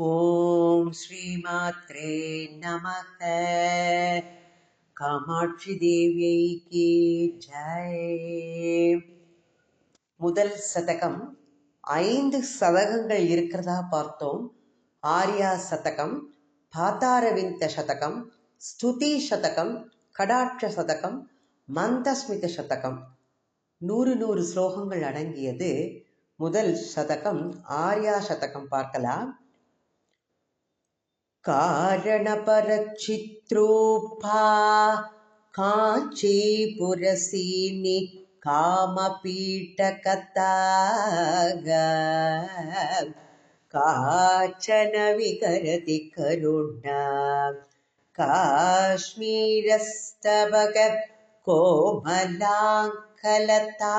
ஓம் ஸ்ரீமாத்ரே நமக. காமாட்சி தேவியைக்கு ஜெய். முதல் சதகம் ஐந்து சதகங்கள் இருக்கிறதா பார்த்தோம். ஆர்யா சதகம் பாத்தாரவிந்த சதகம் ஸ்துதி சதகம் கடாட்ச சதகம் மந்தஸ்மித சதகம். நூறு நூறு ஸ்லோகங்கள் அடங்கியது. முதல் சதகம் ஆர்யா சதகம் பார்க்கலாம். कारणपरचित्रोपा काञ्चीपुरसीनि कामपीठकताग काचन विकरति करुणा। काश्मीरस्तवग कोमलाङ्कलता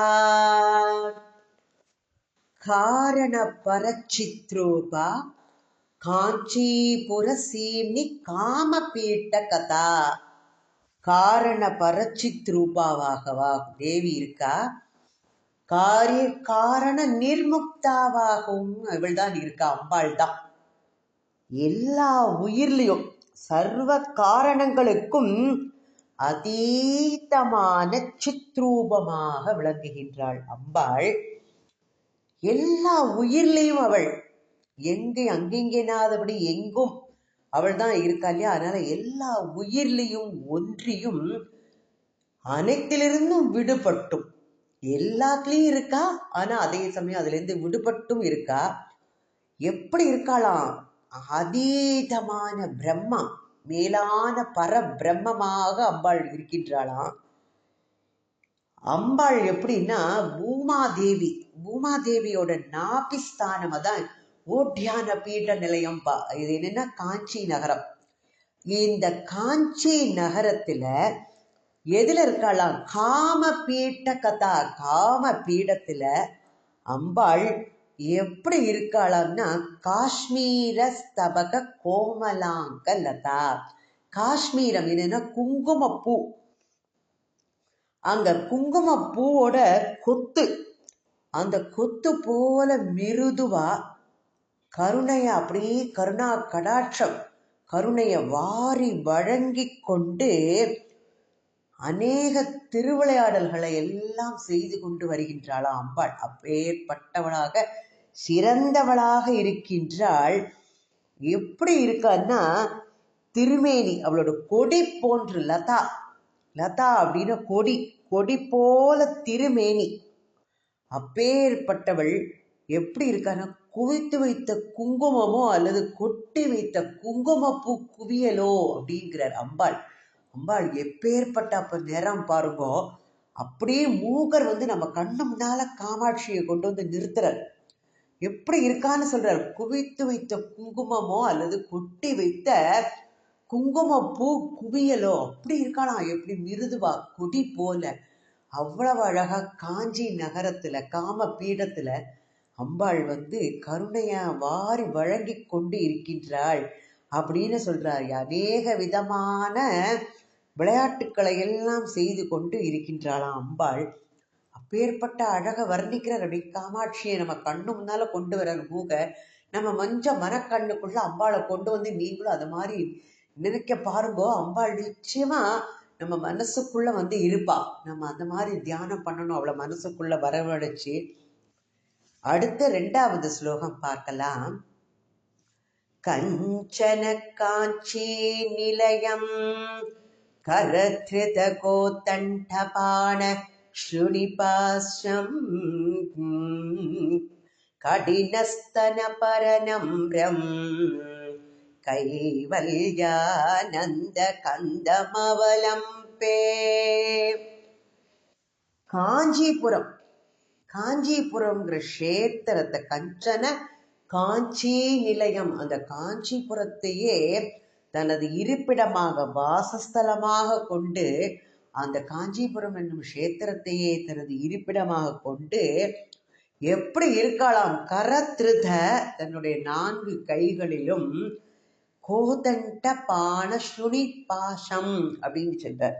कारणपरचित्रोपा காஞ்சிபுரசீம்னி காமபீட்ட கதா. காரண பரச்சித் ரூபாவாகவா? தேவி இருக்கா? காரிய காரண நிர்முக்தாவாகவும் அவள் தான் இருக்கா? அம்பாள் தான் எல்லா உயிர்லையும் சர்வ காரணங்களுக்கும் அதீதமான சித்ரூபமாக விளங்குகின்றாள் அம்பாள். எல்லா உயிர்லையும் அவள் எங்கே அங்கிங்கெனாதபடி எங்கும் அவள் தான் இருக்கா இல்லையா அதனால எல்லா உயிர்லையும் ஒன்றியும் அனைத்திலிருந்தும் விடுபட்டும். எல்லாத்துலேயும் இருக்கா? ஆனா அதே சமயம் அதுல இருந்து விடுபட்டும் இருக்கா? எப்படி இருக்காளாம்? அதீதமான பிரம்மா மேலான பர பிரம்மமாக அம்பாள் இருக்கின்றாளாம். அம்பாள் எப்படின்னா பூமாதேவி. பூமாதேவியோட நாபிஸ்தானம் தான் ஓட்டியான பீட நிலையம் பா இது என்னன்னா காஞ்சி நகரம். இந்த காஞ்சி நகரத்துல எதுல இருக்கலாம்? காம பீட்ட கதா காம பீடத்துல அம்பாள் எப்படி இருக்காளாம்னா காஷ்மீர ஸ்தபக கோமலாங்க லதா. காஷ்மீரம் என்னன்னா குங்குமப்பூ. அங்க குங்குமப்பூவோட கொத்து. அந்த கொத்து போல மிருதுவா கருணையை அப்படியே கருணா கடாட்சம் கருணையை வாரி வழங்கி கொண்டு அநேக திருவிளையாடல்களை எல்லாம் செய்து கொண்டு வருகின்றாளாம் அம்பாள். அப்பேற்பட்டவளாக சிறந்தவளாக இருக்கின்றாள். எப்படி இருக்கான்னா திருமேனி அவளோட கொடி போன்று லதா. லதா அப்படின்னு கொடி கொடி போல திருமேனி. அப்பேற்பட்டவள் எப்படி இருக்கான்னா குவித்து வைத்த குங்குமமோ அல்லது கொட்டி வைத்த குங்குமப்பூ குவியலோ அப்படிங்கிறார் அம்பாள். அம்பாள் எப்பேற்பட்ட அப்ப நிறம் பாருங்கோ. அப்படியே மூகர் வந்து நம்ம கண்ணு முன்னால காமாட்சியை கொண்டு வந்து நிறுத்துறார். எப்படி இருக்கான்னு சொல்றார். குவித்து வைத்த குங்குமமோ அல்லது கொட்டி வைத்த குங்குமப்பூ குவியலோ. அப்படி இருக்கானா? எப்படி மிருதுவா கொடி போல. அவ்வளவு அழகா காஞ்சி நகரத்துல காம பீடத்துல அம்பாள் வந்து கருணையா வாரி வழங்கி கொண்டு இருக்கின்றாள் அப்படின்னு சொல்றார். அநேக விதமான விளையாட்டுக்களை எல்லாம் செய்து கொண்டு இருக்கின்றாளாம் அம்பாள். அப்பேற்பட்ட அழகை வர்ணிக்கிறார் அப்படி. காமாட்சியை நம்ம கண்ணு முன்னால கொண்டு வர்ற மூக நம்ம மஞ்ச மனக்கண்ணுக்குள்ள அம்பாளை கொண்டு வந்து நீங்களும் அது மாதிரி நினைக்க பாருங்கோ. அம்பாள் நிச்சயமா நம்ம மனசுக்குள்ள வந்து இருப்பா. நம்ம அந்த மாதிரி தியானம் பண்ணணும். அவளை மனசுக்குள்ள வரவழைச்சு அடுத்த ரெண்டாவது ஸ்லோகம் பார்க்கலாம். கஞ்சன காஞ்சி நிலையம் கரத்ரித கோத்தண்டபாண ஸ்ருணிபாஸ்ரம் கடினஸ்தன பரநம்ரம் கைவல்யானந்த கந்தமவலம்பே. காஞ்சிபுரம் காஞ்சிபுரம்ங்கிற கஷேத்திரத்தை கஞ்சன காஞ்சி நிலையம். அந்த காஞ்சிபுரத்தையே தனது இருப்பிடமாக வாசஸ்தலமாக கொண்டு அந்த காஞ்சிபுரம் என்னும் கஷேத்திரத்தையே தனது இருப்பிடமாக கொண்டு எப்படி இருக்கலாம்? கரத்ருத தன்னுடைய நான்கு கைகளிலும் கோதண்ட பான ஸ்ருணி பாசம் அப்படின்னு சொல்ற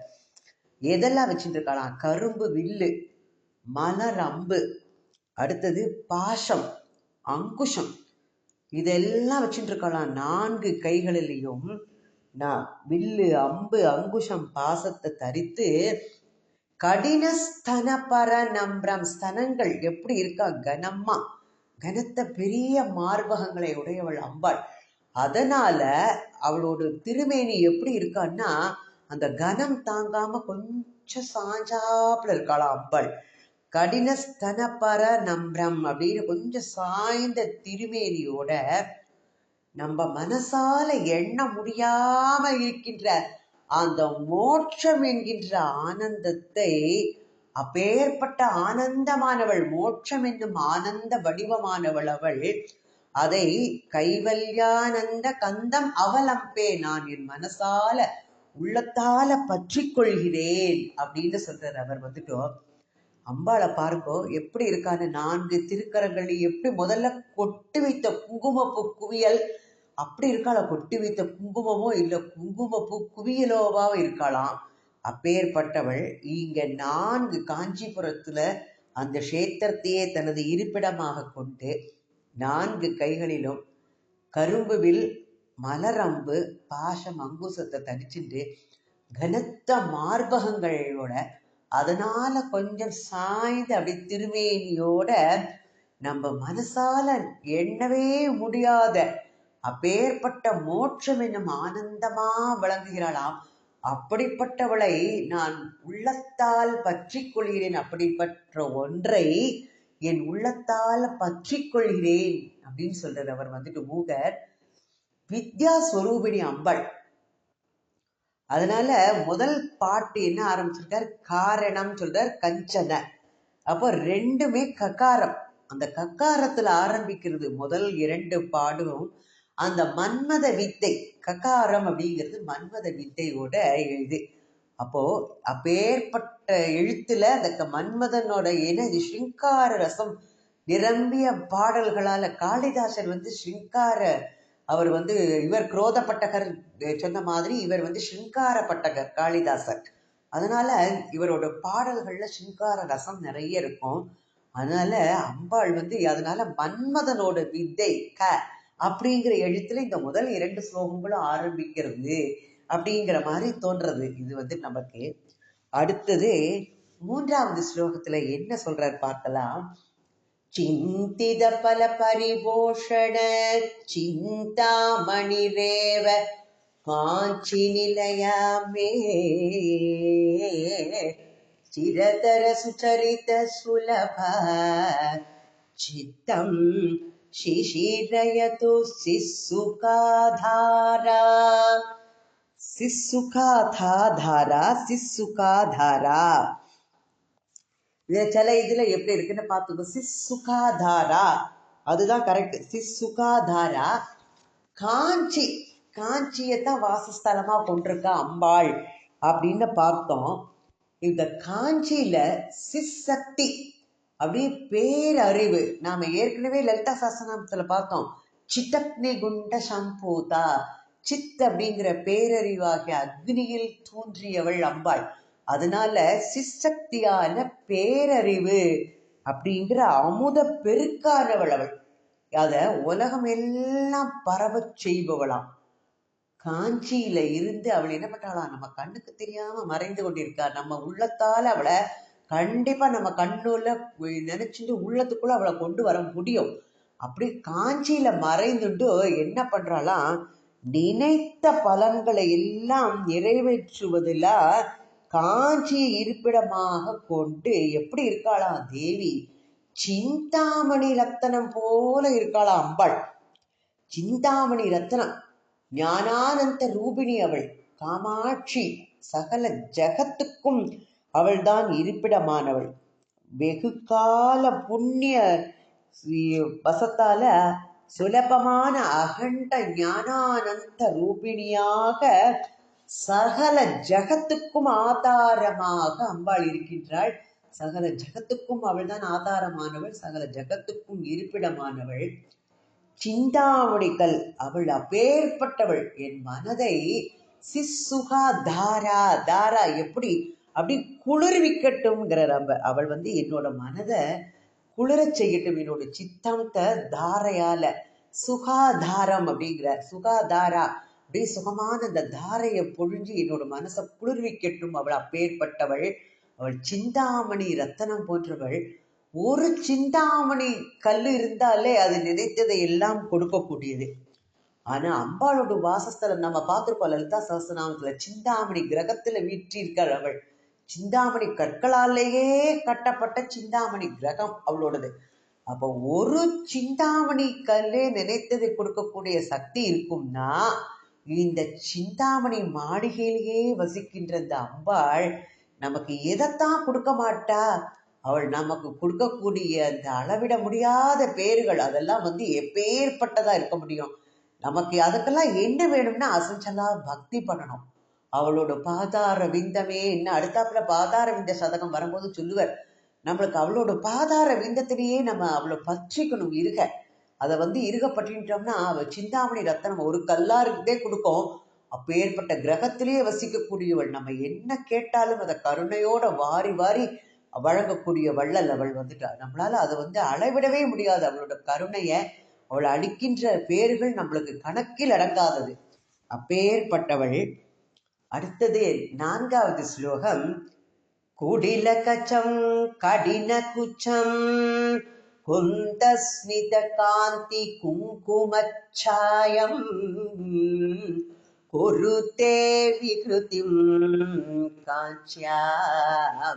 எதெல்லாம் வச்சுட்டு இருக்கலாம் கரும்பு வில்லு. மலர் அம்பு அடுத்தது பாசம் அங்குஷம். இதெல்லாம் வச்சுட்டு இருக்கலாம் நான்கு கைகளிலையும் நான் வில்லு அம்பு அங்குஷம் பாசத்தை தரித்து கடினஸ்தன பர நம்பரம் ஸ்தனங்கள் எப்படி இருக்கா? கனமா. கனத்த பெரிய மார்பகங்களை உடையவள் அம்பாள். அதனால அவளோட திருமேனி எப்படி இருக்கான்னா அந்த கனம் தாங்காம கொஞ்சம் சாஞ்சாப்புல இருக்காளாம் அம்பாள். கடினஸ்தனபர நம்பரம் அப்படின்னு கொஞ்சம் சாய்ந்த திருமேனியோட நம்ம மனசால எண்ண முடியாம இருக்கின்ற அந்த மோட்சம் என்கின்ற ஆனந்தத்தை அப்பேற்பட்ட ஆனந்தமானவள் மோட்சம் என்னும் ஆனந்த வடிவமானவள் அவள். அதை கைவல்யானந்த கந்தம் அவலம்பே நான் என் மனசால உள்ளத்தால பற்றி கொள்கிறேன் அப்படின்னு சொல்றார். அவர் வந்துட்டோம். அம்பாளை பார்க்கோ எப்படி இருக்கான்னு. நான்கு திருக்கரங்கள் எப்படி முதல்ல கொட்டு வைத்த குங்குமப்பூ குவியல்? அப்படி இருக்காளா? கொட்டி வைத்த குங்குமமோ இல்லை குங்குமப்பூ குவியலோவாக இருக்காளாம். அப்பேற்பட்டவள் இங்க நான்கு காஞ்சிபுரத்துல அந்த கஷேத்திரத்தையே தனது இருப்பிடமாக கொண்டு நான்கு கைகளிலும் கரும்புவில் மலரம்பு பாசம் அங்குசத்தை தனிச்சுட்டு கனத்த மார்பகங்களோட அதனால கொஞ்சம் சாய்ந்து அப்படி திருமேனியோட நம்ம மனசால எண்ணவே முடியாத அப்பேற்பட்ட மோட்சம் என்னும் ஆனந்தமா விளங்குகிறாளாம். அப்படிப்பட்டவளை நான் உள்ளத்தால் பற்றி கொள்கிறேன். அப்படிப்பட்ட ஒன்றை என் உள்ளத்தால் பற்றி கொள்கிறேன் அப்படின்னு சொல்றார். அவர் வந்துட்டு மூகர். வித்யா ஸ்வரூபிணி அம்பள் அதனால முதல் பாட்டு என்ன ஆரம்பிச்சிருக்கார்? காரணம் சொல்றார் கஞ்சன. அப்போ ரெண்டுமே கக்காரம். அந்த கக்காரத்துல ஆரம்பிக்கிறது முதல் இரண்டு பாடும் அந்த மன்மத வித்தை. ககாரம் அப்படிங்கிறது மன்மத வித்தையோட எழுது. அப்போ அப்பேற்பட்ட எழுத்துல அந்த மன்மதனோட எனது ஸ்ருங்கார ரசம். நிரம்பிய பாடல்களால காளிதாசர் வந்து ஷிங்கார அவர் வந்து இவர் குரோதப்பட்டகர் சொன்ன மாதிரி இவர் வந்து ஸ்ருங்காரப்பட்டகர் காளிதாசர். அதனால இவரோட பாடல்கள்ல ஷிங்கார ரசம் நிறைய இருக்கும். அதனால அம்பாள் வந்து அதனால மன்மதனோட வித்தை க அப்படிங்கிற எழுத்துல இந்த முதல் இரண்டு ஸ்லோகங்களும் ஆரம்பிக்கிறது அப்படிங்கிற மாதிரி தோன்றது. இது வந்து நமக்கு. அடுத்தது மூன்றாவது ஸ்லோகத்துல என்ன சொல்றாரு பார்க்கலாம். ಚಿಂತಿದ ಫಲ ಪರಿಭೂಷಣ ಚಿಂತಾಮಣಿರೇವ ಕಾಂಚಿ ನಿಲಯ ಮೇ ಚಿರತರ ಸುಚರಿತ ಸುಲಭ ಚಿತ್ತಂ ಶಿಶಿರಯತು ಶಿಸ್ಸುಕಾಧಾರ ಶಿಸ್ಸುಕಾಧಾರ ಶಿಸ್ಸುಕಾಧಾರ சில இதுல எப்படி இருக்குன்னு பார்த்துக்கோ. சிசுகாதாரா அதுதான் கரெக்ட் சிசுகாதாரா காஞ்சி காஞ்சியத்தான் வாசஸ்தலமா கொண்டிருக்கா அம்பாள் அப்படின்னு பார்த்தோம். இந்த காஞ்சியில சிசக்தி அப்படியே பேரறிவு. நாம ஏற்கனவே லலிதா சாஸ்திரத்துல பார்த்தோம். சித்தக்னி குண்ட சம்போதா சித் அப்படிங்கிற பேரறிவாகிய அக்னியில் தோன்றியவள் அம்பாள். அதனால சிசக்தியான பேரறிவு அப்படிங்கிற அமுத பெருக்கானவள் அவள். அத உலகம் எல்லாம் பரவ செய்பவளாம். காஞ்சியில இருந்து அவள் என்ன பண்றாளாம் நம்ம கண்ணுக்கு தெரியாம மறைந்து கொண்டிருக்கா. நம்ம உள்ளத்தால அவளை கண்டிப்பா நம்ம கண்ணுல நினைச்சிட்டு உள்ளத்துக்குள்ள அவளை கொண்டு வர முடியும். அப்படி காஞ்சியில மறைந்துட்டு என்ன பண்றாளாம்? நினைத்த பலன்களை எல்லாம் நிறைவேற்றுவதில் காஞ்சியை இருப்பிடமாக கொண்டு எப்படி இருக்காளாம் தேவி? சிந்தாமணி ரத்தனம் போல இருக்காளாம் அம்பாள். சிந்தாமணி ரத்தனம் ஞானானந்த ரூபிணி அவள் காமாட்சி சகல ஜகத்துக்கும் அவள்தான் இருப்பிடமானவள். வெகு கால புண்ணிய வசத்தால சுலபமான அகண்ட ஞானானந்த ரூபிணியாக சகல ஜகத்துக்கும் ஆதாரமாக அம்பாள் இருக்கின்றாள். சகல ஜகத்துக்கும் அவள்தான் ஆதாரமானவள். சகல ஜகத்துக்கும் இருப்பிடமானவள். சிந்தாமணிகள் அவள் அப்பேற்பட்டவள். என் மனதை சிசுகா தாரா தாரா எப்படி அப்படி குளிர்விக்கட்டும்ங்கிறார் அவ அவள் வந்து என்னோட மனதை குளிர செய்யட்டும். என்னோட சித்தத்தை தாரையால சுகாதாரம் அப்படிங்கிறார். சுகாதாரா அப்படியே சுகமான அந்த தாரையை பொழிஞ்சு என்னோட மனசை குளிர்விக்கட்டும். அவள் அப்பேற்பட்டவள். அவள் சிந்தாமணி ரத்தனம் போன்றவள். ஒரு சிந்தாமணி கல் இருந்தாலே அது நினைத்ததை எல்லாம் கொடுக்கக்கூடியது. ஆனா அம்பாளோட வாசஸ்தலம் நம்ம பார்த்திருப்போம். லலிதா சகஸ்திரநாமத்துல சிந்தாமணி கிரகத்துல வீற்றிருக்காள் அவள். சிந்தாமணி கற்களாலேயே கட்டப்பட்ட சிந்தாமணி கிரகம் அவளோடது. அப்போ ஒரு சிந்தாமணி கல்லே நினைத்ததை கொடுக்கக்கூடிய சக்தி இருக்கும்னா இந்த சிந்தாமணி மாளிகையிலேயே வசிக்கின்ற இந்த அம்பாள் நமக்கு எதைத்தான் கொடுக்க மாட்டா? அவள் நமக்கு கொடுக்கக்கூடிய அந்த அளவிட முடியாத பேர்கள் அதெல்லாம் வந்து எப்பேற்பட்டதா இருக்க முடியும். நமக்கு அதுக்கெல்லாம் என்ன வேணும்னா அசஞ்சலா பக்தி பண்ணணும். அவளோட பாதார விந்தமே என்ன? அடுத்தாப்புல பாதார விந்த சதகம் வரும்போது சொல்லுவார் நம்மளுக்கு அவளோட பாதார விந்தத்திலேயே நம்ம அவளை பற்றிக்கணும் இருக. அதை வந்து இருக பற்றிட்டோம்னா அவ சிந்தாமணி ரத்தனம் ஒரு கல்லாருக்கிட்டே கொடுக்கும். அப்பேற்பட்ட கிரகத்திலேயே வசிக்கக்கூடியவள். நம்ம என்ன கேட்டாலும் அதை கருணையோட வாரி வாரி வழங்கக்கூடிய வள்ளல் அவள் வந்துட்டா. நம்மளால அதை வந்து அளவிடவே முடியாது. அவளோட கருணையை அவள் அளிக்கின்ற பேர்கள் நம்மளுக்கு கணக்கில் அடங்காதது. அப்பேற்பட்டவள் அடுத்தது நான்காவது ஸ்லோகம். குடிலகச்சம் கடின குச்சம் कुन्तस्मितकान्तिकुङ्कुमच्छायम् कुरुते विकृतिं काञ्च्यां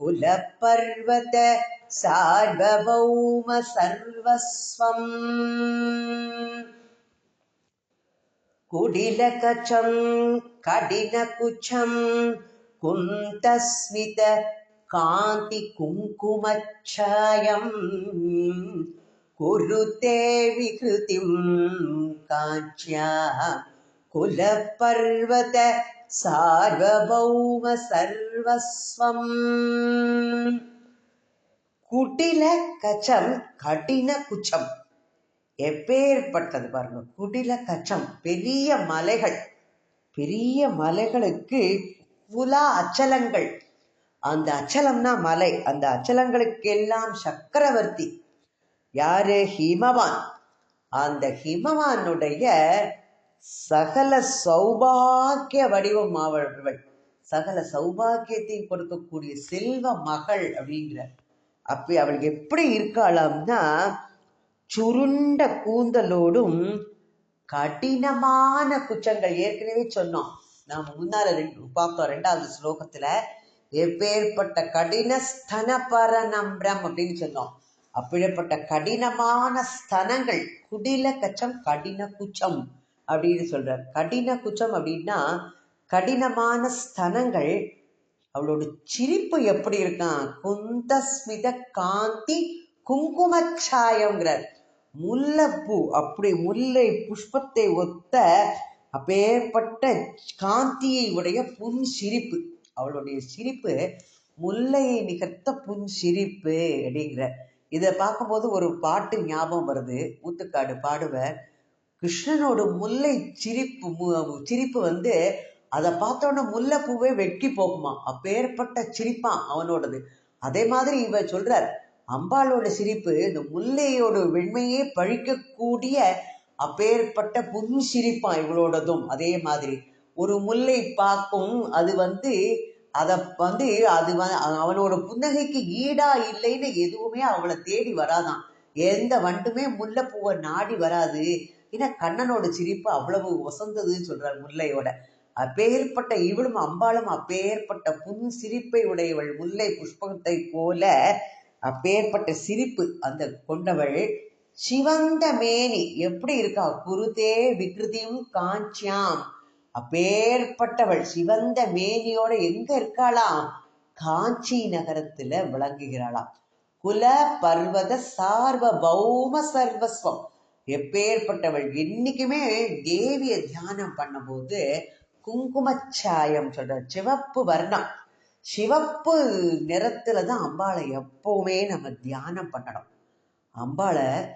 कुलपर्वत सार्वभौम सर्वस्वम् कुडिलकचं कडिनकुचं कुन्तस्मित காந்தி குங்குமச்சாயம். குருதே விகிருதிம் காட்சியா குலப்பர்வத சார்வபௌம சர்வஸ்வம். குடில கச்சம் கடின குச்சம். எப்பேற்பட்டது பாருங்க குடில கச்சம் பெரிய மலைகள். பெரிய மலைகளுக்கு புலா அச்சலங்கள். அந்த அச்சலம்னா மலை. அந்த அச்சலங்களுக்கெல்லாம் சக்கரவர்த்தி. யாரு? ஹிமவான். அந்த ஹிமவானுடைய சகல சௌபாகிய வடிவம் அவள் சகல சௌபாகியத்தையும் கொடுக்கக்கூடிய செல்வ மகள் அப்படிங்கிறார். அப்படி அவள் எப்படி இருக்காளாம்னா சுருண்ட கூந்தலோடும் கடினமான குச்சங்கள் ஏற்கனவே சொன்னோம். நாம முன்னால ரெண்டு பார்த்தோம் ரெண்டாவது ஸ்லோகத்துல. எப்பேற்பட்ட கடின ஸ்தன அப்படின்னு சொன்னோம் அப்படிப்பட்ட கடினமான ஸ்தனங்கள் குடில கச்சம் கடின குச்சம் அப்படின்னு சொல்றார். கடின குச்சம் அப்படின்னா கடினமான ஸ்தனங்கள் அவளோட சிரிப்பு எப்படி இருக்கான்? குந்தஸ்மித காந்தி குங்குமச்சாயங்கிறார் முல்லைப்பூ அப்படி முல்லை புஷ்பத்தை ஒத்த அப்பேற்பட்ட காந்தியை உடைய புன் சிரிப்பு அவளுடைய சிரிப்பு முல்லையை நிகர்த்த புன் சிரிப்பு அப்படிங்கிற இதை பார்க்கும்போது ஒரு பாட்டு ஞாபகம் வருது. ஊத்துக்காடு பாடுவர் கிருஷ்ணனோட முல்லை சிரிப்பு சிரிப்பு வந்து அதை பார்த்தோன்னே முல்லைப்பூவே வெட்கி போகுமா அப்பேற்பட்ட சிரிப்பான் அவனோடது. அதே மாதிரி இவ சொல்றார் அம்பாளோட சிரிப்பு இந்த முல்லையோட வெண்மையே பழிக்கக்கூடிய அப்பேற்பட்ட புன் சிரிப்பான் இவளோடதும். அதே மாதிரி ஒரு முல்லை பார்க்கும் அது வந்து அதை வந்து அது அவனோட புன்னகைக்கு ஈடா இல்லைன்னு எதுவுமே அவளை தேடி வராதான் எந்த வண்டுமே முல்லைப்பூவை நாடி வராது. ஏன்னா கண்ணனோட சிரிப்பு அவ்வளவு ஒசந்ததுன்னு சொல்றார் முல்லையோட. அப்பேற்பட்ட இவளும் அம்பாளும் அப்பேற்பட்ட புன் சிரிப்பை உடையவள் முல்லை புஷ்பத்தை போல அப்பேற்பட்ட சிரிப்பு அந்த கொண்டவள். சிவந்த மேனி எப்படி இருக்கா? குருதே விகிருதியும் காஞ்சியாம். அப்பேற்பட்டவள் சிவந்த மேனியோட எங்க இருக்காளாம்? காஞ்சி நகரத்துல விளங்குகிறாளாம். குல பர்வத சார்வ பௌம சர்வஸ்வம். எப்பேற்பட்டவள் என்னைக்குமே தேவிய தியானம் பண்ணும்போது குங்குமச்சாயம் சொல்ற சிவப்பு வர்ணம். சிவப்பு நிறத்துல தான் அம்பாளை எப்பவுமே நம்ம தியானம் பண்ணணும். அம்பாளை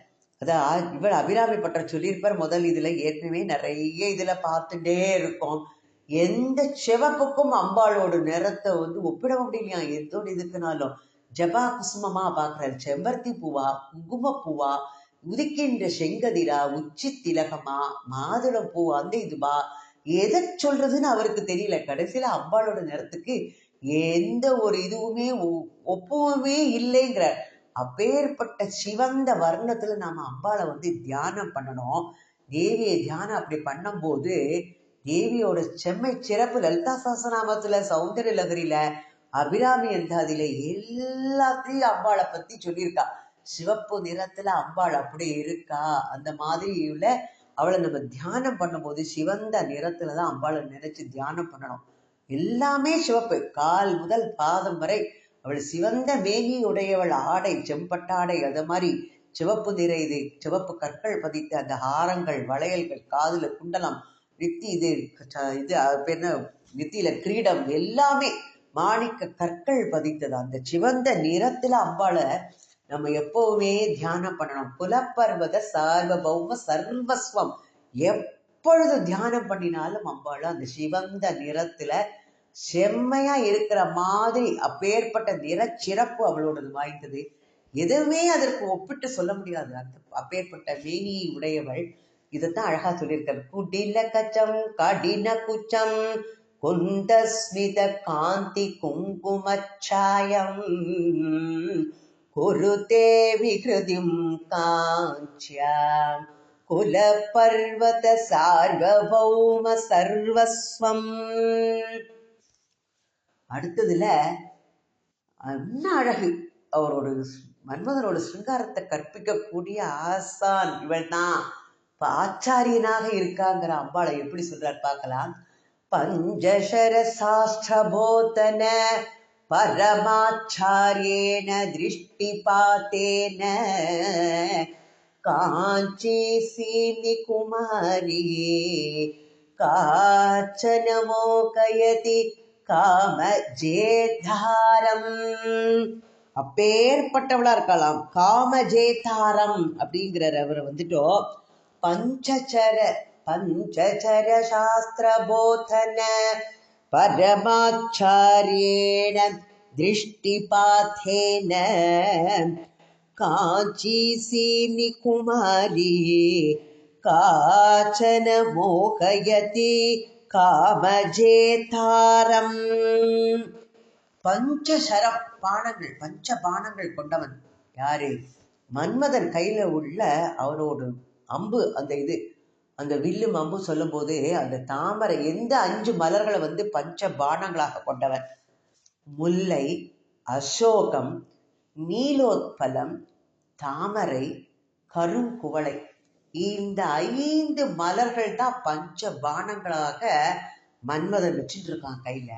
அதான் இவள் அபிராமி பற்ற சொல்லியிருப்பார் முதல் இதுல ஏற்கனவே நிறைய இதுல பார்த்துட்டே இருக்கோம் எந்த சிவப்புக்கும் அம்பாளோட நிறத்தை வந்து ஒப்பிட முடியலையா? எதோடு இதுக்குனாலும் ஜபா குசுமமா பார்க்குறாரு. செம்பருத்தி பூவா குங்கும பூவா உதிக்கின்ற செங்கதிரா உச்சி திலகமா மாதுளம் பூ அந்த இதுவா? எதை சொல்றதுன்னு அவருக்கு தெரியல. கடைசியில அம்பாளோட நிறத்துக்கு எந்த ஒரு இதுவுமே ஒ- ஒப்புமே இல்லைங்கிற அப்பேற்பட்ட சிவந்த வர்ணத்துல நாம அம்பாளை வந்து தியானம் பண்ணணும். தேவியை தியானம் அப்படி பண்ணும்போது தேவியோட செம்மை சிறப்பு லலிதா சாசனாமத்துல சௌந்தரிய லகரியில அபிராமி அந்தாதியில எல்லாத்தையும் அம்பாளை பத்தி சொல்லியிருக்கா. சிவப்பு நிறத்துல அம்பாள் அப்படி இருக்கா? அந்த மாதிரி உள்ள அவளை நம்ம தியானம் பண்ணும்போது சிவந்த நிறத்துல தான் அம்பாளை நினைச்சு தியானம் பண்ணணும். எல்லாமே சிவப்பு. கால் முதல் பாதம் வரை அவள் சிவந்த மேனி உடையவள் ஆடை செம்பட்டாடை அது மாதிரி சிவப்பு நிற இது சிவப்பு கற்கள் பதித்த அந்த ஹாரங்கள் வளையல்கள் காதில் குண்டலம் நெத்தி இது இது என்ன? நெத்தியில கிரீடம் எல்லாமே மாணிக்க கற்கள் பதித்தது. அந்த சிவந்த நிறத்துல அம்பாளை நம்ம எப்பவுமே தியானம் பண்ணணும். புலப்பர்வத சார்வபௌம சர்வஸ்வம். எப்பொழுது தியானம் பண்ணினாலும் அம்பாளும் அந்த சிவந்த நிறத்துல செம்மையா இருக்கிற மாதிரி அப்பேற்பட்ட நிறச்சிறப்பு அவளோடது வாய்ந்தது. எதுவுமே அதற்கு ஒப்பிட்டு சொல்ல முடியாது. அந்த அப்பேற்பட்ட மேனியை உடையவள் இதைத்தான் அழகா சொல்லியிருக்காரு குடில கச்சம் கடின குச்சம் குந்தஸ்மித காந்தி குங்குமச்சாயம் குருதே விகிருதிம் காஞ்சியாம். குலபர்வத சார்வபௌம சர்வஸ்வம். அடுத்ததுல என்ன அழகு? அவரோட மன்மதனோட சிங்காரத்தை கற்பிக்கக்கூடிய ஆசான் இவன் தான் ஆச்சாரியனாக இருக்காங்கிற அம்பாளை எப்படி சொல்றார் பார்க்கலாம். பஞ்சசர சாஸ்திரபோதன பரமாச்சாரியேன திருஷ்டிபாத்தேன. காஞ்சி சீனி குமாரி காச்சனமோ கயதி காம ஜேதாரம் அப்பேற்பட்டவளா இருக்கலாம். காமஜேதாரம் அப்படிங்கிறார் அவர் வந்துட்டோ பஞ்சச்சர பஞ்சச்சர சாஸ்திர போதன பரமாச்சாரியேண திருஷ்டிபாத்தேன. காஞ்சி சீனி குமாரி காச்சன மோகயதி காமஜேதாரம். பஞ்சசர பானங்கள் பஞ்ச பானங்கள் கொண்டவன் யாரு? மன்மதன் கையில உள்ள அவனோட அம்பு அந்த இது அந்த வில்லும் அம்பு சொல்லும்போது அந்த தாமரை எந்த அஞ்சு மலர்களை வந்து பஞ்ச பானங்களாக கொண்டவன்? முல்லை அசோகம் நீலோத்பலம் தாமரை கருங்குவளை. இந்த ஐந்து மலர்கள் தான் பஞ்ச பானங்களாக மன்மதன் வச்சுட்டு இருக்கான் கையில.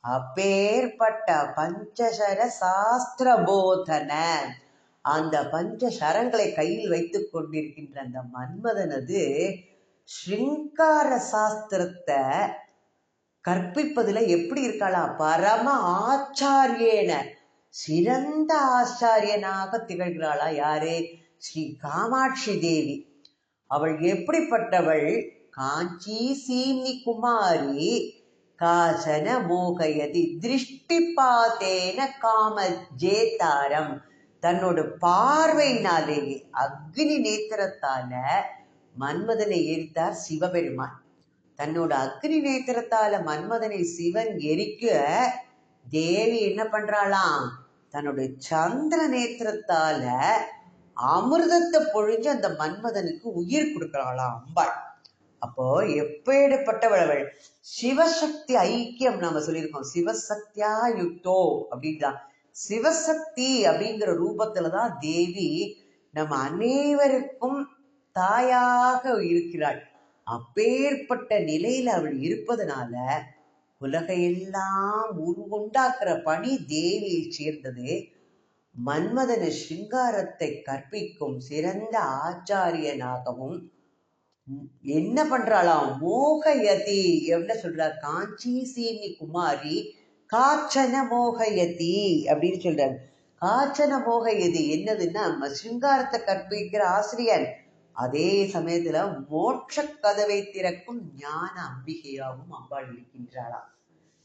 அப்பேற்பட்ட பஞ்சசர சாஸ்திர போதன அந்த பஞ்ச சரங்களை கையில் வைத்து கொண்டிருக்கின்ற அந்த மன்மதனது ஸ்ருங்கார சாஸ்திரத்தை கற்பிப்பதுல எப்படி இருக்கலாம் பரம ஆச்சாரியேன. சிறந்த ஆச்சாரியனாக திகழ்கிறாளா யாரு? ஸ்ரீ காமாட்சி தேவி. அவள் எப்படிப்பட்டவள்? காஞ்சி சீனி குமாரி காசன மோகயதி திருஷ்டி பாத்தேன காம ஜேதாரம் தன்னோட பார்வையினாலேயே அக்னி நேத்திரத்தால மன்மதனை எரித்தார் சிவபெருமான். தன்னோட அக்னி நேத்திரத்தால மன்மதனை சிவன் எரிக்க தேவி என்ன பண்றாளாம்? தன்னுடைய சந்திர நேத்திரத்தால அமிர்தத்தை பொழிஞ்சு அந்த மன்மதனுக்கு உயிர் கொடுக்கறாளாம் அம்பாள். அப்போ எப்பேற்பட்டவள் அவள் சிவசக்தி ஐக்கியம் நாம சொல்லியிருக்கோம். சிவசக்தியா யுக்தோ அப்படின்தான் சிவசக்தி அப்படிங்கிற ரூபத்துலதான் தேவி நம்ம அனைவருக்கும் தாயாக இருக்கிறாள். அப்பேற்பட்ட நிலையில அவள் இருப்பதனால உலகையெல்லாம் உருவுண்டாக்குற பணி தேவியை சேர்ந்தது. மன்மதன சிங்காரத்தை கற்பிக்கும் சிறந்த ஆச்சாரியனாகவும் என்ன பண்றாளாம்? மோகயதி என்ன சொல்றா? காஞ்சி சீனி குமாரி காச்சன மோகயதி அப்படின்னு சொல்றாரு. காச்சன மோகயதி என்னதுன்னா நம்ம சிங்காரத்தை கற்பிக்கிற ஆசிரியர். அதே சமயத்துல மோட்ச கதவை திறக்கும் ஞான அம்பிகையாகவும் அம்பாள் இருக்கின்றாளாம்.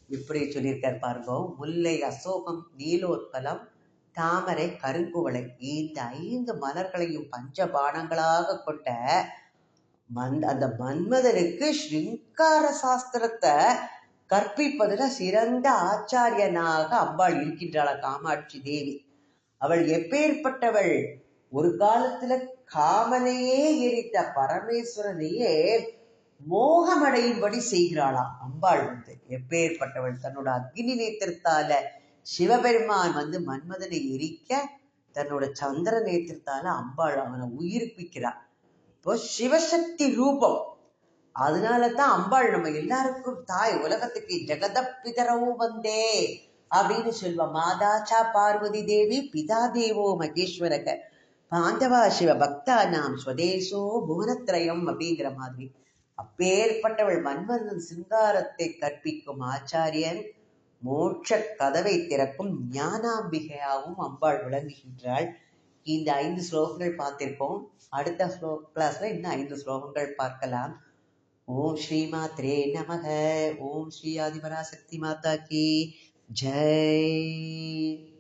இப்படி சொல்லியிருக்கார் பாருங்க. முல்லை அசோகம் நீலோத்பலம் தாமரை கருங்குவளை இந்த ஐந்து மலர்களையும் பஞ்சபானங்களாக கொண்ட மன் அந்த மன்மதனுக்கு ஸ்ருங்கார சாஸ்திரத்தை கற்பிப்பதுல சிறந்த ஆச்சாரியனாக அம்பாள் இருக்கின்றாளா காமாட்சி தேவி. அவள் எப்பேற்பட்டவள்? ஒரு காலத்துல காமனையே எரித்த பரமேஸ்வரனையே மோகமடையும்படி செய்கிறாளாம் அம்பாள் வந்து. எப்பேற்பட்டவள்? தன்னோட அக்னி நேத்திரத்தால சிவபெருமான் வந்து மன்மதனை எரிக்க தன்னோட சந்திர நேத்திரத்தால அம்பாள் அவனை உயிர்ப்பிக்கிறாள். இப்போ சிவசக்தி ரூபம். அதனால தான் அம்பாள் நம்ம எல்லாருக்கும் தாய் உலகத்துக்கு ஜெகத பிதரவும் வந்தே அப்படின்னு சொல்வா. மாதாச்சா பார்வதி தேவி பிதா தேவோ மகேஸ்வரக. பாண்டவா சிவ பக்தா நாம் ஸ்வதேசோ புவனத்ரயம் அப்படிங்கிற மாதிரி. அப்பேற்பட்டவள் மன்மதன் சிங்காரத்தை கற்பிக்கும் ஆச்சாரியன் மோட்ச கதவை திறக்கும் ஞானாம்பிகையாகவும் அம்பாள் விளங்குகின்றாள். இந்த ஐந்து ஸ்லோகங்கள் பார்த்திருக்கோம் அடுத்த ஸ்லோ கிளாஸ்ல இன்னும் ஐந்து ஸ்லோகங்கள் பார்க்கலாம். ஓம் ஸ்ரீ மாத்ரே நமக. ஓம் ஸ்ரீ ஆதிபராசக்தி மாதா கி ஜெய்.